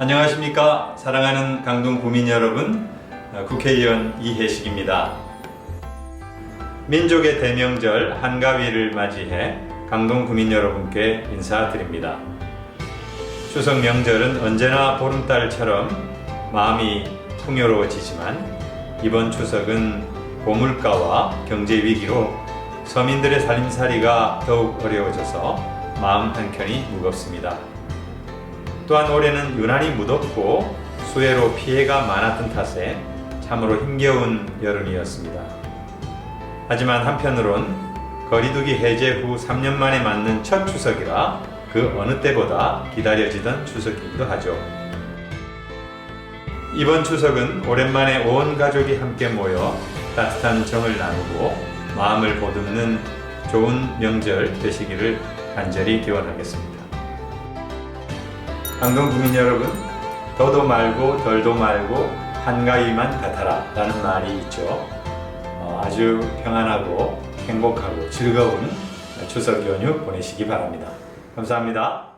안녕하십니까? 사랑하는 강동 구민 여러분 어, 국회의원 이혜식입니다. 민족의 대명절 한가위를 맞이해 강동 구민 여러분께 인사드립니다. 추석 명절은 언제나 보름달처럼 마음이 풍요로워지지만 이번 추석은 고물가와 경제 위기로 서민들의 살림살이가 더욱 어려워져서 마음 한켠이 무겁습니다. 또한 올해는 유난히 무덥고 수해로 피해가 많았던 탓에 참으로 힘겨운 여름이었습니다. 하지만 한편으론 거리두기 해제 후 3년 만에 맞는 첫 추석이라 그 어느 때보다 기다려지던 추석이기도 하죠. 이번 추석은 오랜만에 온 가족이 함께 모여 따뜻한 정을 나누고 마음을 보듬는 좋은 명절 되시기를 간절히 기원하겠습니다. 강동 국민 여러분, 더도 말고 덜도 말고 한가위만 같아라 라는 말이 있죠. 어, 아주 평안하고 행복하고 즐거운 추석 연휴 보내시기 바랍니다. 감사합니다.